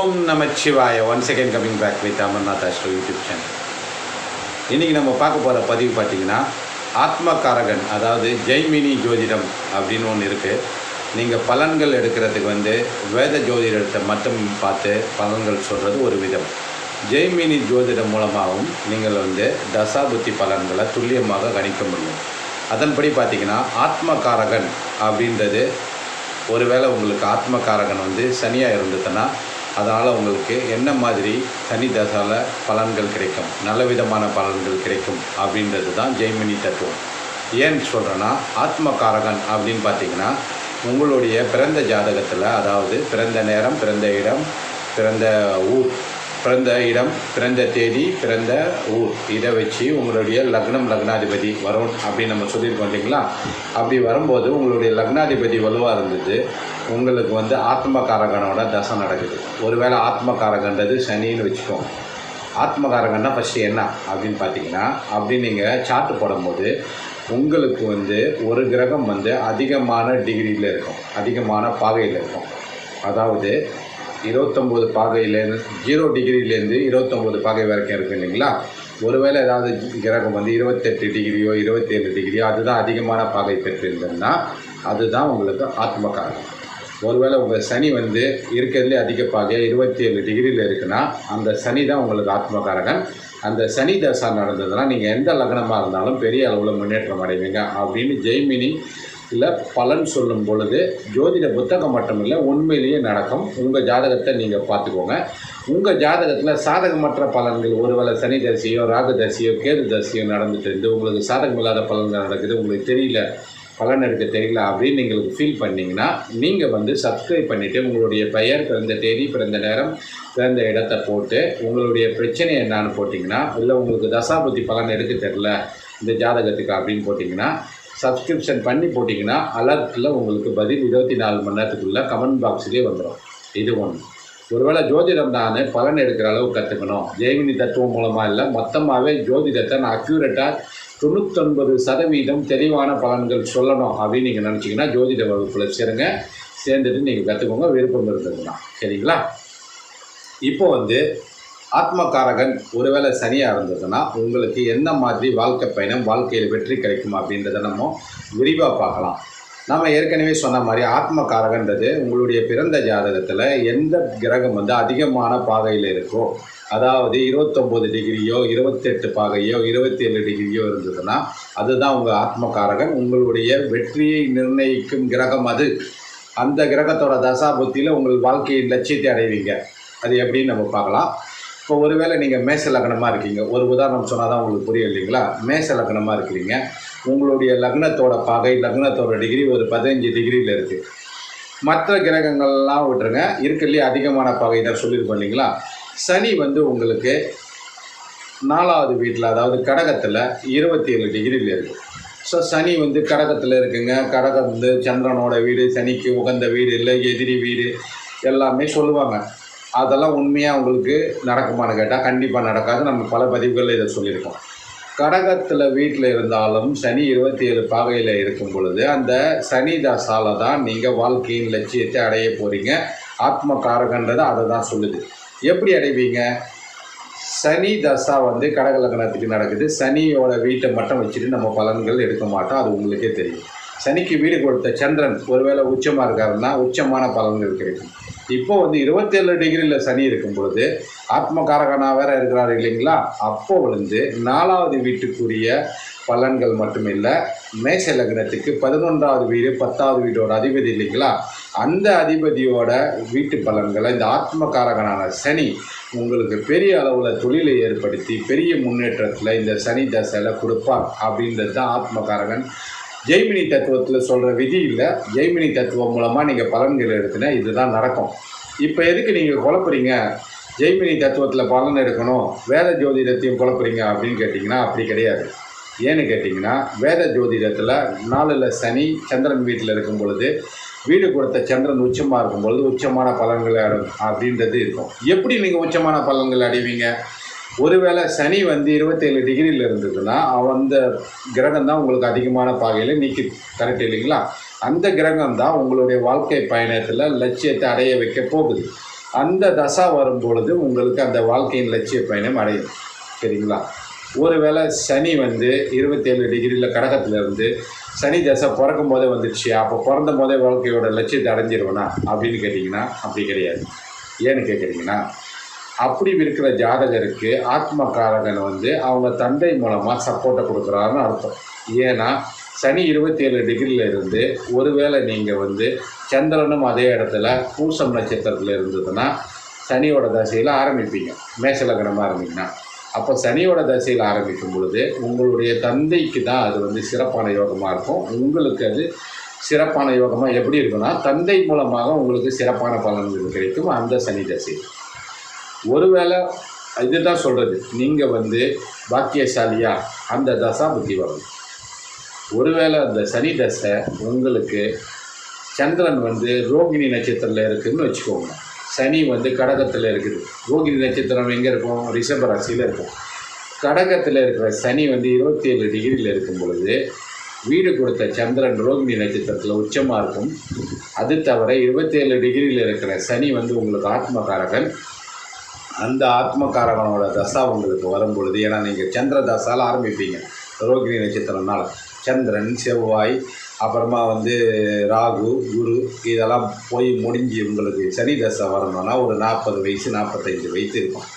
Om Namachivaya. One second coming back with Amarnath astro YouTube channel இன்றைக்கி நம்ம பார்க்க போகிற பதிவு பார்த்தீங்கன்னா ஆத்மகாரகன் அதாவது ஜெய்மினி ஜோதிடம் அப்படின்னு ஒன்று இருக்குது நீங்கள் பலன்கள் எடுக்கிறதுக்கு வந்து வேத ஜோதிடத்தை மட்டும் பார்த்து பலன்கள் சொல்கிறது ஒரு விதம். ஜெய்மினி ஜோதிடம் மூலமாகவும் நீங்கள் வந்து தசாபுத்தி பலன்களை துல்லியமாக கணிக்க முடியும். அதன்படி பார்த்தீங்கன்னா ஆத்மகாரகன் அப்படின்றது ஒருவேளை உங்களுக்கு ஆத்மகாரகன் வந்து சனியாக இருந்ததுன்னா அதனால் உங்களுக்கு என்ன மாதிரி சனி தசால பலன்கள் கிடைக்கும்? நல்ல விதமான பலன்கள் கிடைக்கும் அப்படின்றது தான் ஜெய்மினி தத்துவம். ஏன் சொல்கிறேன்னா ஆத்மகாரகன் அப்படின்னு பார்த்தீங்கன்னா உங்களுடைய பிறந்த ஜாதகத்தில் அதாவது பிறந்த நேரம் பிறந்த இடம் பிறந்த ஊர் பிறந்த இடம் பிறந்த தேதி பிறந்த ஊர். இதை வச்சு உங்களுடைய லக்னம் லக்னாதிபதி வரும் அப்படின்னு நம்ம சொல்லியிருக்கோம் இல்லைங்களா? அப்படி வரும்போது உங்களுடைய லக்னாதிபதி வலுவாக இருந்தது. உங்களுக்கு வந்து ஆத்மகாரகனோட தசை நடக்குது. ஒருவேளை ஆத்மகாரகன்றது சனின்னு வச்சுக்கோங்க. ஆத்மகாரகன்னா ஃபஸ்ட்டு என்ன அப்படின்னு பார்த்தீங்கன்னா அப்படி நீங்கள் சார்ட் போடும்போது உங்களுக்கு வந்து ஒரு கிரகம் வந்து அதிகமான டிகிரியில் இருக்கும். அதிகமான பாகையில் இருக்கும். அதாவது இருபத்தொம்போது பாகையிலேருந்து ஜீரோ டிகிரிலேருந்து இருபத்தொம்போது பாகை வரைக்கும் இருக்குது இல்லைங்களா? ஒருவேளை ஏதாவது கிரகம் வந்து இருபத்தெட்டு டிகிரியோ இருபத்தேழு டிகிரியோ அதுதான் அதிகமான பாகை பெற்றிருந்ததுன்னா அதுதான் உங்களுக்கு ஆத்மகாரகம். ஒருவேளை உங்கள் சனி வந்து இருக்கிறதுலே அதிகப்பாக இருபத்தி ஏழு டிகிரியில் இருக்குன்னா அந்த சனி தான் உங்களுக்கு ஆத்மகாரகன். அந்த சனி தசா நடந்ததுன்னா நீங்கள் எந்த லக்னமாக இருந்தாலும் பெரிய அளவில் முன்னேற்றம் அடைவீங்க அப்படின்னு ஜெய்மினி இல்லை பலன் சொல்லும் பொழுது ஜோதிட புத்தகம் மட்டும் இல்லை உண்மையிலேயே நடக்கும். உங்கள் ஜாதகத்தை நீங்கள் பார்த்துக்கோங்க. உங்கள் ஜாதகத்தில் சாதகமற்ற பலன்கள் ஒருவேளை சனி தசையோ ராகு தசையோ கேது தசையோ நடந்துட்டு இருந்து உங்களுக்கு சாதகம் இல்லாத பலன்கள் நடக்குது உங்களுக்கு தெரியல பலன் எடுக்க தெரியல அப்படின்னு நீங்களுக்கு ஃபீல் பண்ணிங்கன்னா நீங்கள் வந்து சப்ஸ்கிரைப் பண்ணிவிட்டு உங்களுடைய பெயர் பிறந்த தேதி பிறந்த நேரம் பிறந்த இடத்த போட்டு உங்களுடைய பிரச்சனை என்னான்னு போட்டிங்கன்னா இல்லை உங்களுக்கு தசாபதி பலன் எடுக்க தெரில இந்த ஜாதகத்துக்கு அப்படின்னு போட்டிங்கன்னா சப்ஸ்கிரிப்ஷன் பண்ணி போட்டிங்கன்னா அலர்ட்டில் உங்களுக்கு பதில் இருபத்தி நாலு மணி நேரத்துக்குள்ளே கமெண்ட் பாக்ஸ்லேயே வந்துடும் இது ஒன்று ஒருவேளை ஜோதிடம் நான் பலன் எடுக்கிற அளவு கற்றுக்கணும் ஜெய்மினி தத்துவம் மூலமாக இல்லை மொத்தமாகவே ஜோதிடத்தை நான் அக்யூரேட்டாக தொண்ணூத்தொன்பது சதவீதம் தெளிவான பலன்கள் சொல்லணும் அப்படின்னு நீங்கள் நினச்சிங்கன்னா ஜோதிட வகுப்பில் சேருங்க. சேர்ந்துட்டு நீங்கள் கற்றுக்கோங்க விருப்பம் இருந்ததுன்னா. சரிங்களா? இப்போ வந்து ஆத்மகாரகன் ஒருவேளை சனியாக இருந்ததுன்னா உங்களுக்கு என்ன மாதிரி வாழ்க்கை பயணம் வாழ்க்கையில் வெற்றி கிடைக்கும் அப்படின்றத நம்ம விரிவாக பார்க்கலாம். நம்ம ஏற்கனவே சொன்ன மாதிரி ஆத்மகாரகன்றது உங்களுடைய பிறந்த ஜாதகத்தில் எந்த கிரகம் வந்து அதிகமான பாதையில் இருக்கோ அதாவது இருபத்தொம்போது டிகிரியோ இருபத்தெட்டு பாகையோ இருபத்தேழு டிகிரியோ இருந்ததுன்னா அதுதான் உங்கள் ஆத்மகாரகன். உங்களுடைய வெற்றியை நிர்ணயிக்கும் கிரகம் அது. அந்த கிரகத்தோட தசாபத்தியில் உங்கள் வாழ்க்கையின் லட்சியத்தை அடைவீங்க. அது எப்படின்னு நம்ம பார்க்கலாம். இப்போ ஒருவேளை நீங்கள் மேச லக்னமாக இருக்கீங்க. ஒரு உதாரணம் சொன்னால் தான் உங்களுக்கு புரியும் இல்லைங்களா? மேச லக்னமாக இருக்கிறீங்க. உங்களுடைய லக்னத்தோட பகை லக்னத்தோட டிகிரி ஒரு பதினஞ்சு டிகிரியில் இருக்குது மற்ற கிரகங்கள்லாம் விட்டுருங்க. இருக்கிறதுலே அதிகமான பாகை தான் சொல்லியிருக்கோம் இல்லைங்களா? சனி வந்து உங்களுக்கு நாலாவது வீட்டில் அதாவது கடகத்தில் இருபத்தி ஏழு டிகிரியில் இருக்குது ஸோ சனி வந்து கடகத்தில் இருக்குங்க. கடகம் வந்து சந்திரனோட வீடு சனிக்கு உகந்த வீடு இல்லை எதிரி வீடு எல்லாமே சொல்லுவாங்க. அதெல்லாம் உண்மையாக உங்களுக்கு நடக்குமான்னு கேட்டால் கண்டிப்பாக நடக்காது. நம்ம பல பதிவுகளில் இதை சொல்லியிருக்கோம். கடகத்தில் வீட்டில் இருந்தாலும் சனி இருபத்தி ஏழு பாகையில் இருக்கும் பொழுது அந்த சனி தசால தான் நீங்கள் வாழ்க்கையின் லட்சியத்தை அடைய போகிறீங்க ஆத்ம காரகன்றதை அதை தான் சொல்லுது. எப்படி அடைவீங்க? சனி தசா வந்து கடக லக்னத்துக்கு நடக்குது. சனியோட வீட்டை மட்டும் வச்சுட்டு நம்ம பலன்கள் எடுக்க மாட்டோம். அது உங்களுக்கே தெரியும். சனிக்கு வீடு கொடுத்த சந்திரன் ஒருவேளை உச்சமாக இருக்காருன்னா உச்சமான பலன்கள் கிடைக்கும். இப்போ வந்து இருபத்தேழு டிகிரியில் சனி இருக்கும் பொழுது ஆத்மகாரகனாக வேற இருக்கிறாரு இல்லைங்களா? அப்போ வந்து நாலாவது வீட்டுக்குரிய பலன்கள் மட்டும் இல்லை மேச லக்னத்துக்கு பதினொன்றாவது வீடு பத்தாவது வீடோட அதிபதி இல்லைங்களா? அந்த அதிபதியோட வீட்டு பலன்களை இந்த ஆத்மகாரகனான சனி உங்களுக்கு பெரிய அளவில் தொழிலை ஏற்படுத்தி பெரிய முன்னேற்றத்தில் இந்த சனி தசையில் கொடுப்பார் அப்படின்றது தான் ஆத்மகாரகன். ஜெய்மினி தத்துவத்தில் சொல்கிற விதி இல்லை. ஜெய்மினி தத்துவம் மூலமாக நீங்கள் பலன்கள் எடுத்துனா இதுதான் நடக்கும். இப்போ எதுக்கு நீங்கள் குழப்புறீங்க? ஜெய்மினி தத்துவத்தில் பலன் எடுக்கணும். வேத ஜோதிடத்தையும் குழப்புறீங்க அப்படின்னு கேட்டிங்கன்னா அப்படி கிடையாது. ஏன்னு கேட்டிங்கன்னா வேத ஜோதிடத்தில் நாளில் சனி சந்திரன் வீட்டில் இருக்கும் பொழுது வீடு கொடுத்த சந்திரன் உச்சமாக இருக்கும் பொழுது உச்சமான பலன்களை அடும் அப்படின்றது இருக்கும். எப்படி நீங்கள் உச்சமான பலன்கள் அடைவீங்க? ஒருவேளை சனி வந்து இருபத்தேழு டிகிரியில் இருந்ததுன்னா அந்த கிரகம் தான் உங்களுக்கு அதிகமான பாகையில் நீக்கி கரெக்ட் இல்லைங்களா? அந்த கிரகம் தான் உங்களுடைய வாழ்க்கை பயணத்தில் லட்சியத்தை அடைய வைக்க போகுது. அந்த தசா வரும் பொழுது உங்களுக்கு அந்த வாழ்க்கையின் லட்சிய பயணம் அடையும். சரிங்களா? ஒருவேளை சனி வந்து இருபத்தேழு டிகிரியில் கடகத்தில் இருந்து சனி தசை பிறக்கும் போதே வந்துடுச்சு அப்போ பிறந்த போதே வாழ்க்கையோட லட்சியத்தை அடைஞ்சிருவேனா? அப்படின்னு கேட்டிங்கன்னா அப்படி கிடையாது. ஏன்னு கேட்குறீங்கன்னா அப்படி இருக்கிற ஜாதகருக்கு ஆத்மகாரகன் வந்து அவங்க தந்தை மூலமாக சப்போர்ட்டை கொடுக்குறாருன்னு அர்த்தம். ஏன்னா சனி இருபத்தேழு டிகிரியில் இருந்து ஒருவேளை நீங்கள் வந்து சந்திரனும் அதே இடத்துல பூசம் நட்சத்திரத்தில் இருந்ததுன்னா சனியோட தசையில் ஆரம்பிப்பீங்க. மேசலகனமாக இருந்தீங்கன்னா. அப்போ சனியோட தசையில் ஆரம்பிக்கும் பொழுது உங்களுடைய தந்தைக்கு தான் அது வந்து சிறப்பான யோகமாக இருக்கும். உங்களுக்கு அது சிறப்பான யோகமாக எப்படி இருக்குன்னா தந்தை மூலமாக உங்களுக்கு சிறப்பான பலன்கள் கிடைக்கும் அந்த சனி தசை ஒருவேளை இதுதான் சொல்கிறது நீங்கள் வந்து பாக்கியசாலியா? அந்த தசா புத்தி வரும். ஒருவேளை அந்த சனி தசை உங்களுக்கு சந்திரன் வந்து ரோகிணி நட்சத்திரத்தில் இருக்குதுன்னு வச்சுக்கோங்க. சனி வந்து கடகத்தில் இருக்குது. ரோகிணி நட்சத்திரம் எங்கே இருக்கும்? ரிஷப ராசியில் இருக்கும். கடகத்தில் இருக்கிற சனி வந்து இருபத்தி ஏழு டிகிரியில் இருக்கும் பொழுது வீடு கொடுத்த சந்திரன் ரோகிணி நட்சத்திரத்தில் உச்சமாக இருக்கும். அது தவிர இருபத்தேழு டிகிரியில் இருக்கிற சனி வந்து உங்களுக்கு ஆத்மகாரகன். அந்த ஆத்மகாரகனோட தசா உங்களுக்கு வரும் பொழுது ஏன்னா நீங்கள் சந்திர தசால ஆரம்பிப்பீங்க. ரோகிணி நட்சத்திரம்னால சந்திரன் செவ்வாய் அப்புறமா வந்து ராகு குரு இதெல்லாம் போய் முடிஞ்சு உங்களுக்கு சனி தசை வரணும்னா ஒரு நாற்பது வயசு நாற்பத்தஞ்சு வயசு இருக்கும்.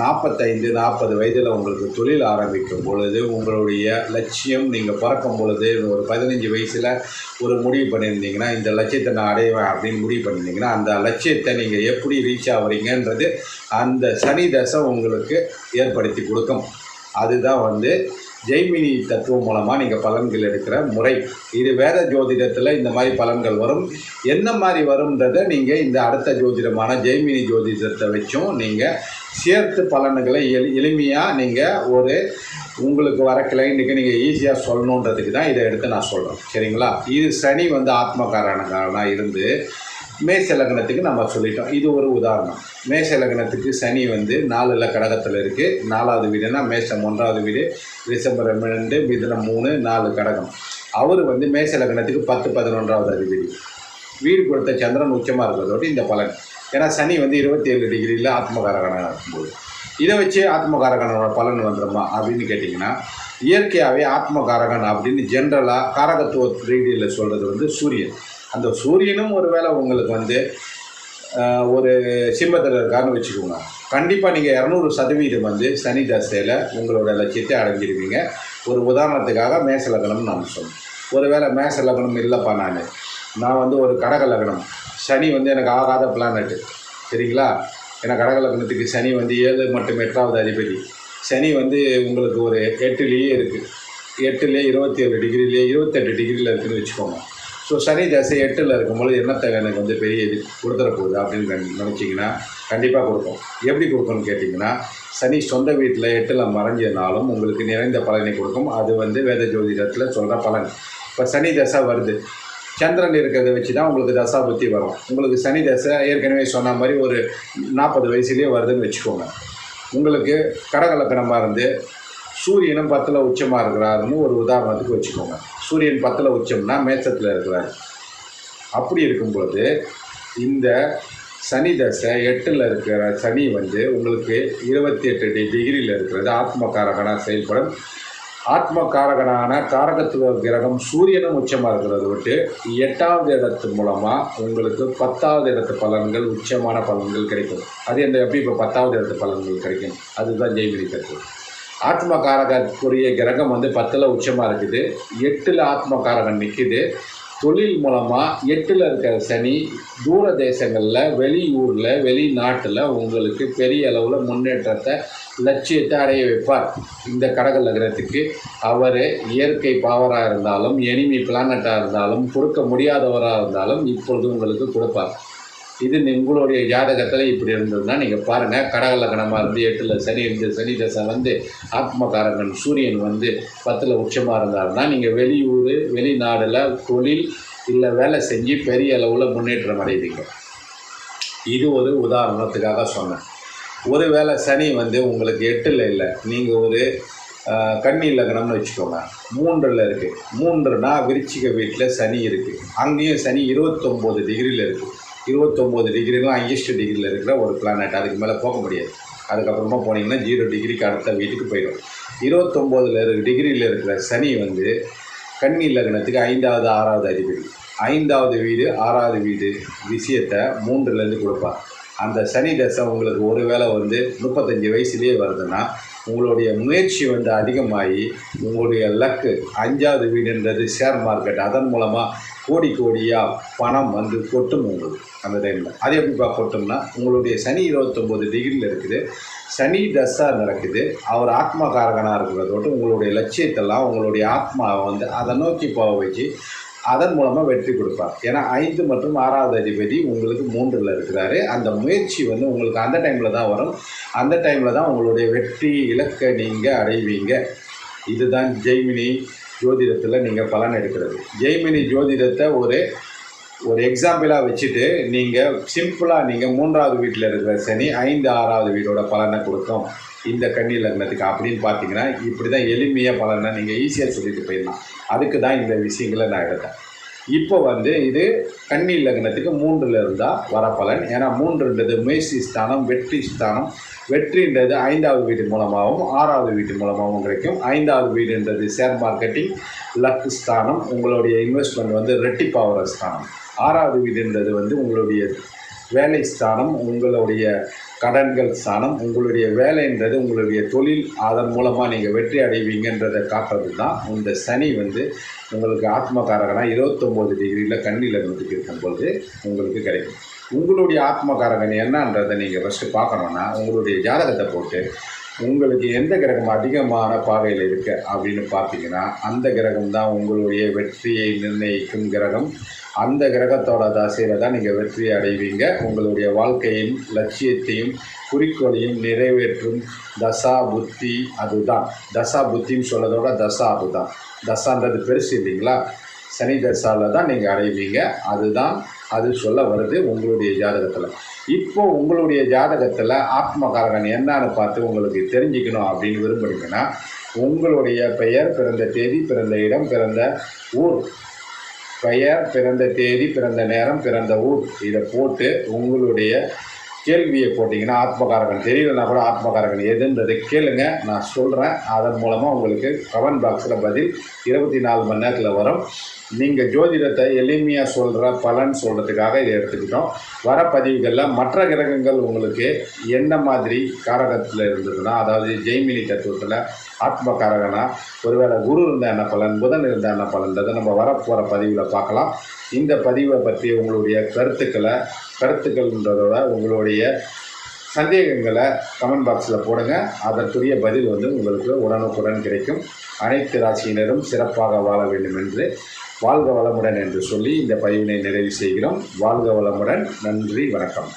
நாற்பத்தைந்து நாற்பது வயதில் உங்களுக்கு தொழில் ஆரம்பிக்கும் பொழுது உங்களுடைய லட்சியம் நீங்கள் பிறக்கும் பொழுது ஒரு பதினஞ்சு வயசில் ஒரு முடிவு பண்ணியிருந்தீங்கன்னா இந்த லட்சியத்தை நான் அடைவேன் அப்படின்னு முடிவு பண்ணியிருந்தீங்கன்னா அந்த லட்சியத்தை நீங்கள் எப்படி ரீச் ஆகுறீங்கன்றது அந்த சனி தசை உங்களுக்கு ஏற்படுத்தி கொடுக்கும். அதுதான் வந்து ஜெய்மினி தத்துவம் மூலமாக நீங்கள் பலன்கள் எடுக்கிற முறை. இது வேத ஜோதிடத்தில் இந்த மாதிரி பலன்கள் வரும். என்ன மாதிரி வரும்ன்றதை நீங்கள் இந்த அடுத்த ஜோதிடமான ஜெய்மினி ஜோதிடத்தை வச்சும் நீங்கள் சேர்த்து பலன்களை எளி எளிமையாக நீங்கள் ஒரு உங்களுக்கு வர கிளைண்ட்டுக்கு நீங்கள் ஈஸியாக சொல்லணுன்றதுக்கு தான் இதை எடுத்து நான் சொல்கிறேன் சரிங்களா? இது சனி வந்து ஆத்மகாரணக்காரனாக இருந்து மேச லக்னத்துக்கு நம்ம சொல்லிட்டோம். இது ஒரு உதாரணம். மேச லக்னத்துக்கு சனி வந்து நாலில் கடகத்தில் இருக்குது நாலாவது வீடுனா மேஷம் ஒன்றாவது வீடு டிசம்பர் ரெண்டு மிதனம் மூணு நாலு கடகம். அவர் வந்து மேச லக்னத்துக்கு பத்து பதினொன்றாவது அதிபதி. வீடு கொடுத்த சந்திரன் உச்சமாக இருக்கிறதோடு இந்த பலன். ஏன்னா சனி வந்து இருபத்தி ஏழு டிகிரியில் ஆத்மகாரகனாக இருக்கும்போது. இதை வச்சு ஆத்மகாரகனோட பலன் வந்துடுமா அப்படின்னு கேட்டிங்கன்னா இயற்கையாகவே ஆத்மகாரகன் அப்படின்னு ஜென்ரலாக காரகத்துவ ரீதியில் சொல்கிறது வந்து சூரியன். அந்த சூரியனும் ஒருவேளை உங்களுக்கு வந்து ஒரு சிம்மத்தில் இருக்காருன்னு வச்சுக்கோங்க. கண்டிப்பாக நீங்கள் இரநூறு சதவீதம் வந்து சனி தசையில் உங்களோட லட்சியத்தை அடைஞ்சிருவீங்க. ஒரு உதாரணத்துக்காக மேச லக்னம்னு நான் சொன்னேன் ஒருவேளை மேச லக்னம் இல்லைப்பா நான். நான் வந்து ஒரு கடக லக்னம். சனி வந்து எனக்கு ஆகாத பிளானட்டு சரிங்களா? ஏன்னா கடக லக்னத்துக்கு சனி வந்து ஏழு மற்றும் எட்டாவது அதிபதி. சனி வந்து உங்களுக்கு ஒரு எட்டுலேயே இருக்குது எட்டுலேயே இருபத்தி ஏழு டிகிரிலேயே இருபத்தெட்டு டிகிரியில் இருக்குதுன்னு வச்சுக்கோங்க. ஸோ சனி தசை எட்டில் இருக்கும்போது என்னத்தை எனக்கு வந்து பெரிய இது கொடுத்துட போகுது அப்படின்னு நினச்சிங்கன்னா கண்டிப்பாக கொடுக்கும். எப்படி கொடுக்கும்னு கேட்டிங்கன்னா சனி சொந்த வீட்டில் எட்டில் மறைஞ்சதுனாலும் உங்களுக்கு நிறைந்த பலனை கொடுக்கும். அது வந்து வேத ஜோதிடத்தில் சொல்கிற பலன். இப்போ சனி தசை வருது. சந்திரன் இருக்கிறத வச்சு தான் உங்களுக்கு தசா புத்தி வரும். உங்களுக்கு சனி தசை ஏற்கனவே சொன்ன மாதிரி ஒரு நாற்பது வயசுலேயே வருதுன்னு வச்சுக்கோங்க. உங்களுக்கு கடகலக்கணமாக இருந்து சூரியனும் பத்தில் உச்சமாக இருக்கிறாருன்னு ஒரு உதாரணத்துக்கு வச்சுக்கோங்க. சூரியன் பத்தில் உச்சம்னா மேச்சத்தில் இருக்கிறார். அப்படி இருக்கும்பொழுது இந்த சனி தசை எட்டில் இருக்கிற சனி வந்து உங்களுக்கு இருபத்தி எட்டு டிகிரியில் இருக்கிறது. ஆத்மகாரகனாக செயல்படும். ஆத்மகாரகனான காரகத்துவ கிரகம் சூரியனும் உச்சமாக இருக்கிறத விட்டு எட்டாவது இடத்து மூலமாக உங்களுக்கு பத்தாவது இடத்து பலன்கள் உச்சமான பலன்கள் கிடைக்கும். அது எந்த எப்படி இப்போ பத்தாவது இடத்து பலன்கள் கிடைக்கும்? அதுதான் ஜெய்மினி தத்துவம் ஆத்மகாரகத்துக்குரிய கிரகம் வந்து பத்தில் உச்சமாக இருக்குது. எட்டில் ஆத்மகாரகன் நிற்கிது தொழில் மூலமாக எட்டில் இருக்கிற சனி தூர தேசங்களில் வெளியூரில் வெளிநாட்டில் உங்களுக்கு பெரிய அளவில் முன்னேற்றத்தை லட்சியத்தை அடைய வைப்பார் இந்த கடக லக்னத்துக்கு அவர் இயற்கை பாவராக இருந்தாலும் எனிமி பிளானட்டாக இருந்தாலும் கொடுக்க முடியாதவராக இருந்தாலும் இப்பொழுது உங்களுக்கு கொடுப்பார். இது உங்களுடைய ஜாதகத்தில் இப்படி இருந்ததுன்னா நீங்கள் பாருங்கள் கடக லக்னமாக இருந்து எட்டில் சனி இருந்து சனி தசை வந்து ஆத்மகாரகன் சூரியன் வந்து பத்தில் உச்சமாக இருந்தாருன்னா நீங்கள் வெளியூர் வெளிநாடில் தொழில் இல்லை வேலை செஞ்சு பெரிய அளவில் முன்னேற்றம் அடைவீங்க. இது ஒரு உதாரணத்துக்காக சொன்னேன். ஒருவேளை சனி வந்து உங்களுக்கு எட்டில் இல்லை நீங்கள் ஒரு கண்ணி கன்னி லக்னம்னு வச்சுக்கோங்க. மூன்றில் இருக்குது மூன்றுனா விருச்சிக வீட்டில் சனி இருக்குது அங்கேயும் சனி இருபத்தொம்போது டிகிரியில் இருக்குது இருபத்தொம்போது டிகிரிலாம் ஹையஸ்ட் டிகிரியில் இருக்கிற ஒரு பிளானட் அதுக்கு மேலே போக முடியாது. அதுக்கப்புறமா போனீங்கன்னா ஜீரோ டிகிரிக்கு அடுத்த வீட்டுக்கு போயிடும். இருபத்தொம்போதில் இரு டிகிரியில் இருக்கிற சனி வந்து கன்னி லக்னத்துக்கு ஐந்தாவது ஆறாவது அதிபதி. ஐந்தாவது வீடு ஆறாவது வீடு விஷயத்தை மூன்றுலேருந்து கொடுப்பார் அந்த சனி தசை உங்களுக்கு ஒருவேளை வந்து முப்பத்தஞ்சு வயசுலேயே வருதுன்னா உங்களுடைய முயற்சி வந்து அதிகமாகி உங்களுடைய லக்கு அஞ்சாவது வீடுன்றது ஷேர் மார்க்கெட் அதன் மூலமாக கோடி கோடியாக பணம் வந்து கொட்டும் உங்களுக்கு அந்த டைமில் அது எப்படிப்பா கொட்டும்னா உங்களுடைய சனி இருபத்தொம்போது டிகிரியில் இருக்குது. சனி தசா நடக்குது. அவர் ஆத்மகாரகனாக இருக்கிறதோடு உங்களுடைய லட்சியத்தெல்லாம் உங்களுடைய ஆத்மாவை வந்து அதை நோக்கி போக வச்சு அதன் மூலமாக வெற்றி கொடுப்பார். ஏன்னா ஐந்து மற்றும் ஆறாவது அதிபதி உங்களுக்கு மூன்றில் இருக்கிறாரு. அந்த முயற்சி வந்து உங்களுக்கு அந்த டைமில் தான் வரும். அந்த டைமில் தான் உங்களுடைய வெற்றி இலக்கை நீங்கள் அடைவீங்க. இதுதான் ஜெய்மினி ஜோதிடத்தில் நீங்கள் பலன் எடுக்கிறது. ஜெய்மினி ஜோதிடத்தை ஒரு ஒரு எக்ஸாம்பிளாக வச்சுட்டு நீங்கள் சிம்பிளாக நீங்கள் மூன்றாவது வீட்டில் இருக்கிற சனி ஐந்து ஆறாவது வீடோட பலனை கொடுக்கும். இந்த கன்னி லக்னத்துக்கு அப்படின்னு பார்த்தீங்கன்னா இப்படி தான் எளிமையாக பலனை நீங்கள் ஈஸியாக சொல்லிட்டு போயிடலாம். அதுக்கு தான் இந்த விஷயங்களை நான் எடுத்தேன். இப்போ வந்து இது கன்னி லக்னத்துக்கு மூன்றில் இருந்தால் வர பலன் ஏன்னா மூன்றுன்றது முயற்சி ஸ்தானம் வெற்றி ஸ்தானம். வெற்றின்றது ஐந்தாவது வீட்டு மூலமாகவும் ஆறாவது வீட்டு மூலமாகவும் கிடைக்கும். ஐந்தாவது வீடுன்றது ஷேர் மார்க்கெட்டிங் லக் ஸ்தானம் உங்களுடைய இன்வெஸ்ட்மெண்ட் வந்து ரெட்டிப்பாகிற ஸ்தானம். ஆறாவது வீடுன்றது வந்து உங்களுடைய வேலை ஸ்தானம் உங்களுடைய கடன்கள் ஸ்தானம் உங்களுடைய வேலைன்றது உங்களுடைய தொழில் அதன் மூலமாக நீங்கள் வெற்றி அடைவீங்கன்றதை காட்டுறது தான் இந்த சனி வந்து உங்களுக்கு ஆத்மகாரகனாக இருபத்தொம்போது டிகிரியில் கண்ணில் இருந்துட்டு இருக்கும்போது உங்களுக்கு கிடைக்கும். உங்களுடைய ஆத்மகாரகன் என்னன்றதை நீங்கள் ஃபஸ்ட்டு பார்க்கணுன்னா உங்களுடைய ஜாதகத்தை போட்டு உங்களுக்கு எந்த கிரகம் அதிகமான பாதையில் இருக்கு அப்படின்னு பார்த்தீங்கன்னா அந்த கிரகம் தான் உங்களுடைய வெற்றியை நிர்ணயிக்கும் கிரகம். அந்த கிரகத்தோட தசையில் தான் நீங்கள் வெற்றி அடைவீங்க. உங்களுடைய வாழ்க்கையின் லட்சியத்தையும் குறிக்கோளையும் நிறைவேற்றும் தசா புத்தி அதுதான். தசா புத்தின்னு சொல்லதோட தசா அதுதான். தசான்றது பெருசு இல்லைங்களா? சனி தசாவில் தான் நீங்கள் அடைவீங்க. அதுதான் அது சொல்ல வருது உங்களுடைய ஜாதகத்தில். இப்போ உங்களுடைய ஜாதகத்தில் ஆத்மகாரகன் என்னன்னு பார்த்து உங்களுக்கு தெரிஞ்சுக்கணும் அப்படின்னு விரும்புனீங்கன்னா உங்களுடைய பெயர் பிறந்த தேதி பிறந்த இடம் பிறந்த ஊர். பெயர் பிறந்த தேதி பிறந்த நேரம் பிறந்த ஊர். இதை போட்டு உங்களுடைய கேள்வியை போட்டிங்கன்னா ஆத்மகாரகன் தெரியலனா கூட ஆத்மகாரகன் எதுன்றதை கேளுங்க. நான் சொல்கிறேன் அதன் மூலமாக உங்களுக்கு கமெண்ட் பாக்ஸில் பதில் இருபத்தி நாலு மணி நேரத்தில் வரும். நீங்கள் ஜோதிடத்தை எளிமையாக சொல்கிற பலன் சொல்கிறதுக்காக இதை எடுத்துக்கிட்டோம். வர பதிவுகளில் மற்ற கிரகங்கள் உங்களுக்கு என்ன மாதிரி காரகத்தில் இருந்ததுன்னா அதாவது ஜெய்மினி தத்துவத்தில் ஆத்ம காரகனா ஒருவேளை குரு இருந்தால் என்ன பலன் புதன் இருந்தால் என்ன பலன்றதை நம்ம வரப்போகிற பதிவில் பார்க்கலாம். இந்த பதிவை பற்றி உங்களுடைய கருத்துக்களை கருத்துக்கள்ன்றதோட உங்களுடைய சந்தேகங்களை கமெண்ட் பாக்ஸில் போடுங்க. அதற்குரிய பதில் வந்து உங்களுக்கு உடனுக்குடன் கிடைக்கும். அனைத்து ராசியினரும் சிறப்பாக வாழ வேண்டும் என்று வாழ்க வளமுடன் என்று சொல்லி இந்த பதிவினை நிறைவு செய்கிறோம். வாழ்க வளமுடன். நன்றி வணக்கம்.